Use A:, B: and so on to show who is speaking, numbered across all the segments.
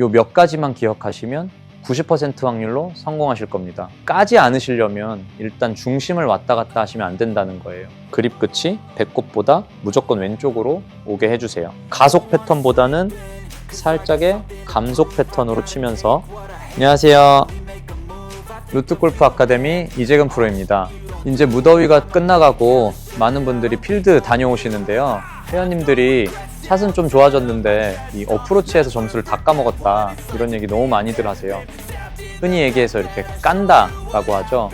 A: 요 몇 가지만 기억하시면 90% 확률로 성공하실 겁니다. 까지 않으시려면 일단 중심을 왔다 갔다 하시면 안 된다는 거예요. 그립 끝이 배꼽보다 무조건 왼쪽으로 오게 해주세요. 가속 패턴보다는 살짝의 감속 패턴으로 치면서 안녕하세요. 루트 골프 아카데미 이재근 프로입니다. 이제 무더위가 끝나가고 많은 분들이 필드 다녀오시는데요. 회원님들이 샷은 좀 좋아졌는데 이 어프로치에서 점수를 다 까먹었다 이런 얘기 너무 많이들 하세요. 흔히 얘기해서 이렇게 깐다라고 하죠.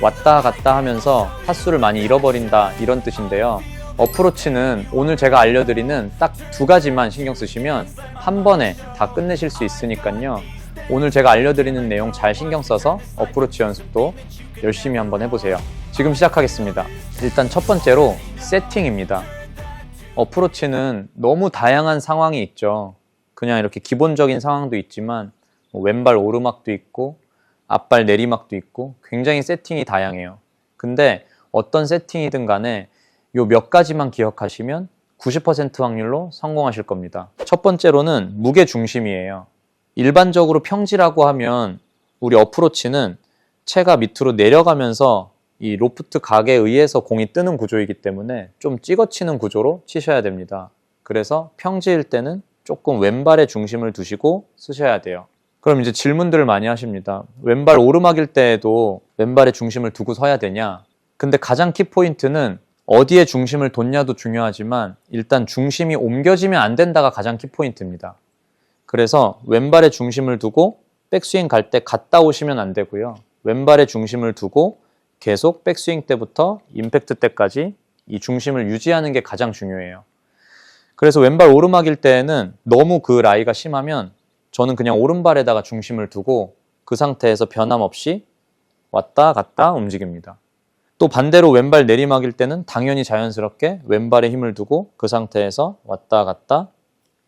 A: 왔다 갔다 하면서 타수를 많이 잃어버린다 이런 뜻인데요. 어프로치는 오늘 제가 알려드리는 딱 두 가지만 신경 쓰시면 한 번에 다 끝내실 수 있으니까요. 오늘 제가 알려드리는 내용 잘 신경 써서 어프로치 연습도 열심히 한번 해보세요. 지금 시작하겠습니다. 일단 첫 번째로 세팅입니다. 어프로치는 너무 다양한 상황이 있죠. 그냥 이렇게 기본적인 상황도 있지만 뭐 왼발 오르막도 있고 앞발 내리막도 있고 굉장히 세팅이 다양해요. 근데 어떤 세팅이든 간에 요 몇 가지만 기억하시면 90% 확률로 성공하실 겁니다. 첫 번째로는 무게 중심이에요. 일반적으로 평지라고 하면 우리 어프로치는 채가 밑으로 내려가면서 이 로프트 각에 의해서 공이 뜨는 구조이기 때문에 좀 찍어치는 구조로 치셔야 됩니다. 그래서 평지일 때는 조금 왼발에 중심을 두시고 쓰셔야 돼요. 그럼 이제 질문들을 많이 하십니다. 왼발 오르막일 때에도 왼발에 중심을 두고 서야 되냐? 근데 가장 키포인트는 어디에 중심을 뒀냐도 중요하지만 일단 중심이 옮겨지면 안 된다가 가장 키포인트입니다. 그래서 왼발에 중심을 두고 백스윙 갈 때 갔다 오시면 안 되고요. 왼발에 중심을 두고 계속 백스윙 때부터 임팩트 때까지 이 중심을 유지하는 게 가장 중요해요. 그래서 왼발 오르막일 때에는 너무 그 라이가 심하면 저는 그냥 오른발에다가 중심을 두고 그 상태에서 변함없이 왔다 갔다 움직입니다. 또 반대로 왼발 내리막일 때는 당연히 자연스럽게 왼발에 힘을 두고 그 상태에서 왔다 갔다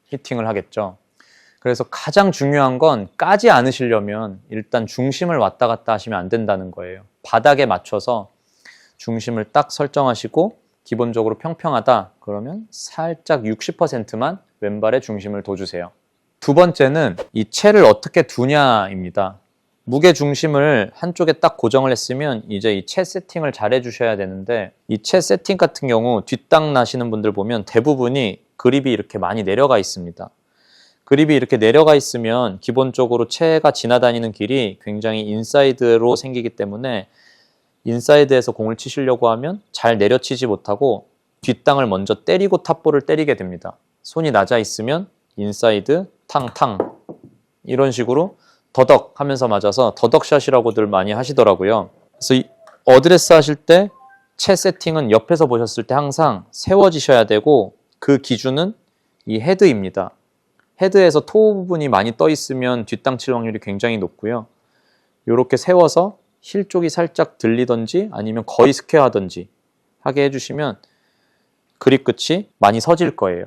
A: 히팅을 하겠죠. 그래서 가장 중요한 건 까지 않으시려면 일단 중심을 왔다 갔다 하시면 안 된다는 거예요. 바닥에 맞춰서 중심을 딱 설정하시고 기본적으로 평평하다 그러면 살짝 60%만 왼발에 중심을 둬주세요. 두 번째는 이 채를 어떻게 두냐입니다. 무게 중심을 한쪽에 딱 고정을 했으면 이제 이 채 세팅을 잘 해주셔야 되는데 이 채 세팅 같은 경우 뒷땅 나시는 분들 보면 대부분이 그립이 이렇게 많이 내려가 있습니다. 그립이 이렇게 내려가 있으면 기본적으로 채가 지나다니는 길이 굉장히 인사이드로 생기기 때문에 인사이드에서 공을 치시려고 하면 잘 내려치지 못하고 뒷땅을 먼저 때리고 탑볼을 때리게 됩니다. 손이 낮아 있으면 인사이드 탕탕 이런 식으로 더덕 하면서 맞아서 더덕샷이라고들 많이 하시더라고요. 그래서 이 어드레스 하실 때 채 세팅은 옆에서 보셨을 때 항상 세워지셔야 되고 그 기준은 이 헤드입니다. 헤드에서 토 부분이 많이 떠 있으면 뒷땅 칠 확률이 굉장히 높고요. 이렇게 세워서 힐 쪽이 살짝 들리던지 아니면 거의 스퀘어하던지 하게 해주시면 그립 끝이 많이 서질 거예요.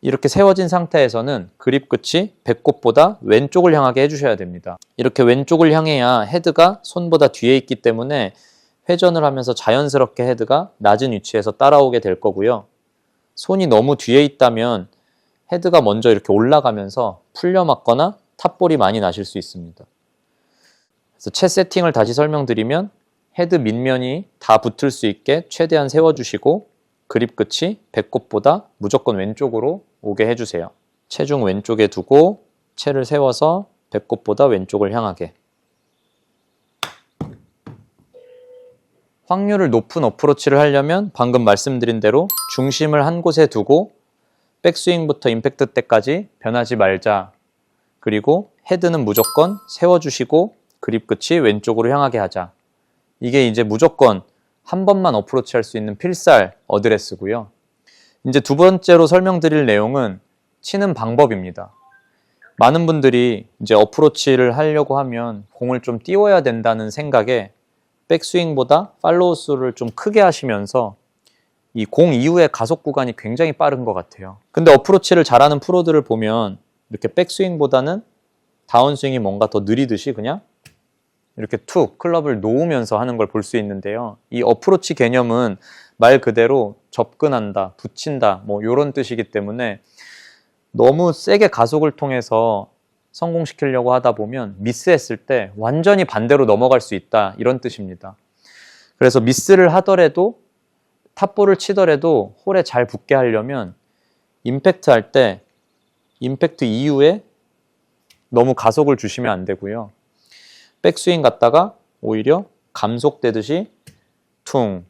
A: 이렇게 세워진 상태에서는 그립 끝이 배꼽보다 왼쪽을 향하게 해주셔야 됩니다. 이렇게 왼쪽을 향해야 헤드가 손보다 뒤에 있기 때문에 회전을 하면서 자연스럽게 헤드가 낮은 위치에서 따라오게 될 거고요. 손이 너무 뒤에 있다면 헤드가 먼저 이렇게 올라가면서 풀려 맞거나 탑볼이 많이 나실 수 있습니다. 그래서 채 세팅을 다시 설명드리면 헤드 밑면이 다 붙을 수 있게 최대한 세워주시고 그립 끝이 배꼽보다 무조건 왼쪽으로 오게 해주세요. 체중 왼쪽에 두고 채를 세워서 배꼽보다 왼쪽을 향하게. 확률을 높은 어프로치를 하려면 방금 말씀드린 대로 중심을 한 곳에 두고 백스윙부터 임팩트 때까지 변하지 말자. 그리고 헤드는 무조건 세워주시고 그립 끝이 왼쪽으로 향하게 하자. 이게 이제 무조건 한 번만 어프로치 할 수 있는 필살 어드레스고요. 이제 두 번째로 설명드릴 내용은 치는 방법입니다. 많은 분들이 이제 어프로치를 하려고 하면 공을 좀 띄워야 된다는 생각에 백스윙보다 팔로우 수를 좀 크게 하시면서 이 공 이후의 가속 구간이 굉장히 빠른 것 같아요. 근데 어프로치를 잘하는 프로들을 보면 이렇게 백스윙보다는 다운스윙이 뭔가 더 느리듯이 그냥 이렇게 툭 클럽을 놓으면서 하는 걸 볼 수 있는데요. 이 어프로치 개념은 말 그대로 접근한다, 붙인다, 뭐 이런 뜻이기 때문에 너무 세게 가속을 통해서 성공시키려고 하다 보면 미스했을 때 완전히 반대로 넘어갈 수 있다 이런 뜻입니다. 그래서 미스를 하더라도 탑볼을 치더라도 홀에 잘 붙게 하려면 임팩트 할 때 임팩트 이후에 너무 가속을 주시면 안 되고요. 백스윙 갔다가 오히려 감속되듯이 퉁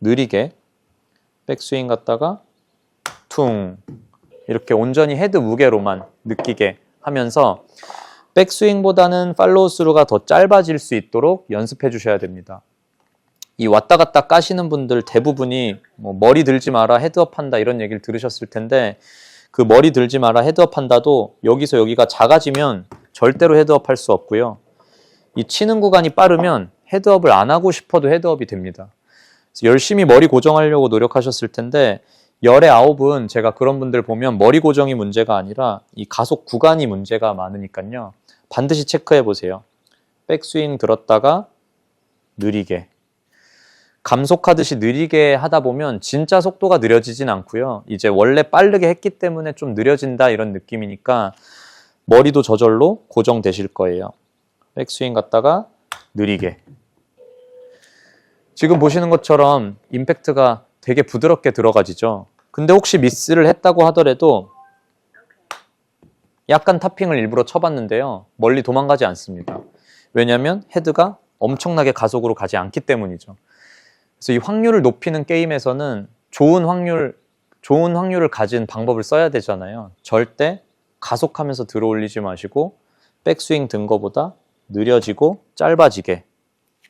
A: 느리게 백스윙 갔다가 퉁 이렇게 온전히 헤드 무게로만 느끼게 하면서 백스윙보다는 팔로우 스루가 더 짧아질 수 있도록 연습해 주셔야 됩니다. 이 왔다 갔다 까시는 분들 대부분이 뭐 머리 들지 마라 헤드업 한다 이런 얘기를 들으셨을 텐데 그 머리 들지 마라 헤드업 한다도 여기서 여기가 작아지면 절대로 헤드업 할 수 없고요. 이 치는 구간이 빠르면 헤드업을 안 하고 싶어도 헤드업이 됩니다. 열심히 머리 고정하려고 노력하셨을 텐데 열의 아홉은 제가 그런 분들 보면 머리 고정이 문제가 아니라 이 가속 구간이 문제가 많으니까요. 반드시 체크해 보세요. 백스윙 들었다가 느리게 감속하듯이 느리게 하다 보면 진짜 속도가 느려지진 않고요. 이제 원래 빠르게 했기 때문에 좀 느려진다 이런 느낌이니까 머리도 저절로 고정되실 거예요. 백스윙 갔다가 느리게. 지금 보시는 것처럼 임팩트가 되게 부드럽게 들어가지죠. 근데 혹시 미스를 했다고 하더라도 약간 탑핑을 일부러 쳐봤는데요. 멀리 도망가지 않습니다. 왜냐하면 헤드가 엄청나게 가속으로 가지 않기 때문이죠. 그래서 이 확률을 높이는 게임에서는 좋은 확률, 좋은 확률을 가진 방법을 써야 되잖아요. 절대 가속하면서 들어올리지 마시고 백스윙 든 거보다 느려지고 짧아지게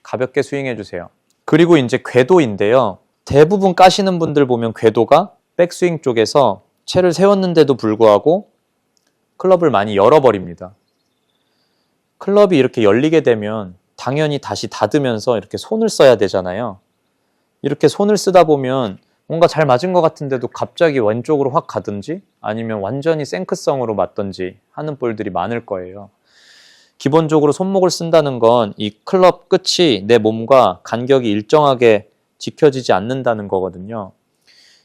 A: 가볍게 스윙해 주세요. 그리고 이제 궤도인데요. 대부분 까시는 분들 보면 궤도가 백스윙 쪽에서 채를 세웠는데도 불구하고 클럽을 많이 열어버립니다. 클럽이 이렇게 열리게 되면 당연히 다시 닫으면서 이렇게 손을 써야 되잖아요. 이렇게 손을 쓰다 보면 뭔가 잘 맞은 것 같은데도 갑자기 왼쪽으로 확 가든지 아니면 완전히 생크성으로 맞든지 하는 볼들이 많을 거예요. 기본적으로 손목을 쓴다는 건 이 클럽 끝이 내 몸과 간격이 일정하게 지켜지지 않는다는 거거든요.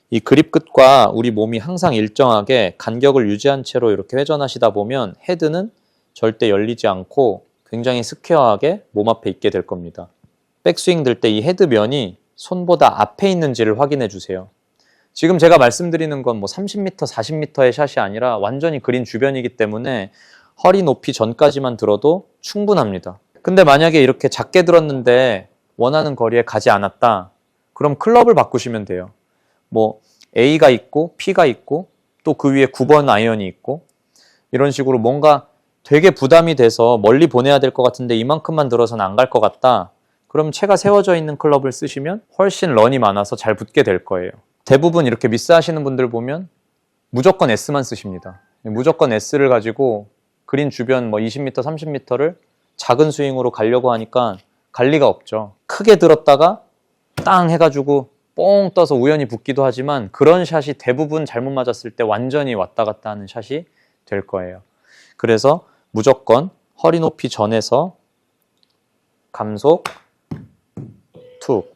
A: 이 그립 끝과 우리 몸이 항상 일정하게 간격을 유지한 채로 이렇게 회전하시다 보면 헤드는 절대 열리지 않고 굉장히 스퀘어하게 몸 앞에 있게 될 겁니다. 백스윙 들 때 이 헤드 면이 손보다 앞에 있는지를 확인해 주세요. 지금 제가 말씀드리는 건 뭐 30m, 40m의 샷이 아니라 완전히 그린 주변이기 때문에 허리 높이 전까지만 들어도 충분합니다. 근데 만약에 이렇게 작게 들었는데 원하는 거리에 가지 않았다. 그럼 클럽을 바꾸시면 돼요. 뭐 A가 있고 P가 있고 또 그 위에 9번 아이언이 있고 이런 식으로 뭔가 되게 부담이 돼서 멀리 보내야 될 것 같은데 이만큼만 들어서는 안갈 것 같다. 그럼 채가 세워져 있는 클럽을 쓰시면 훨씬 런이 많아서 잘 붙게 될 거예요. 대부분 이렇게 미스 하시는 분들 보면 무조건 S만 쓰십니다. 무조건 S를 가지고 그린 주변 뭐 20m, 30m를 작은 스윙으로 가려고 하니까 갈 리가 없죠. 크게 들었다가 땅 해가지고 뽕 떠서 우연히 붙기도 하지만 그런 샷이 대부분 잘못 맞았을 때 완전히 왔다 갔다 하는 샷이 될 거예요. 그래서 무조건 허리 높이 전에서 감속 툭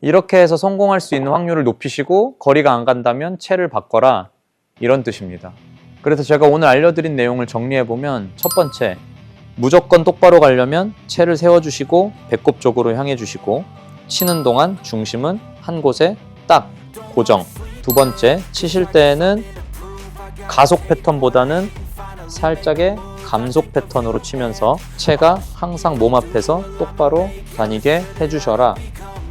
A: 이렇게 해서 성공할 수 있는 확률을 높이시고 거리가 안 간다면 채를 바꿔라 이런 뜻입니다. 그래서 제가 오늘 알려드린 내용을 정리해 보면 첫 번째 무조건 똑바로 가려면 채를 세워주시고 배꼽 쪽으로 향해 주시고 치는 동안 중심은 한 곳에 딱 고정. 두 번째 치실 때에는 가속 패턴보다는 살짝의 감속 패턴으로 치면서 채가 항상 몸 앞에서 똑바로 다니게 해주셔라.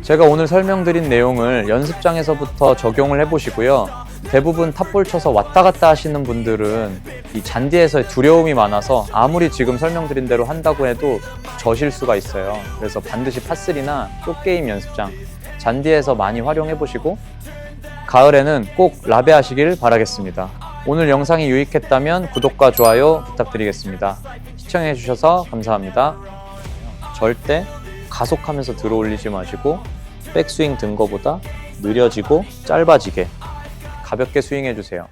A: 제가 오늘 설명드린 내용을 연습장에서부터 적용을 해보시고요. 대부분 탑볼 쳐서 왔다 갔다 하시는 분들은 이 잔디에서 두려움이 많아서 아무리 지금 설명드린 대로 한다고 해도 저실 수가 있어요. 그래서 반드시 파3나 쇼게임 연습장 잔디에서 많이 활용해 보시고 가을에는 꼭 라베 하시길 바라겠습니다. 오늘 영상이 유익했다면 구독과 좋아요 부탁드리겠습니다. 시청해 주셔서 감사합니다. 절대 가속하면서 들어올리지 마시고 백스윙 든 거보다 느려지고 짧아지게 가볍게 스윙해 주세요.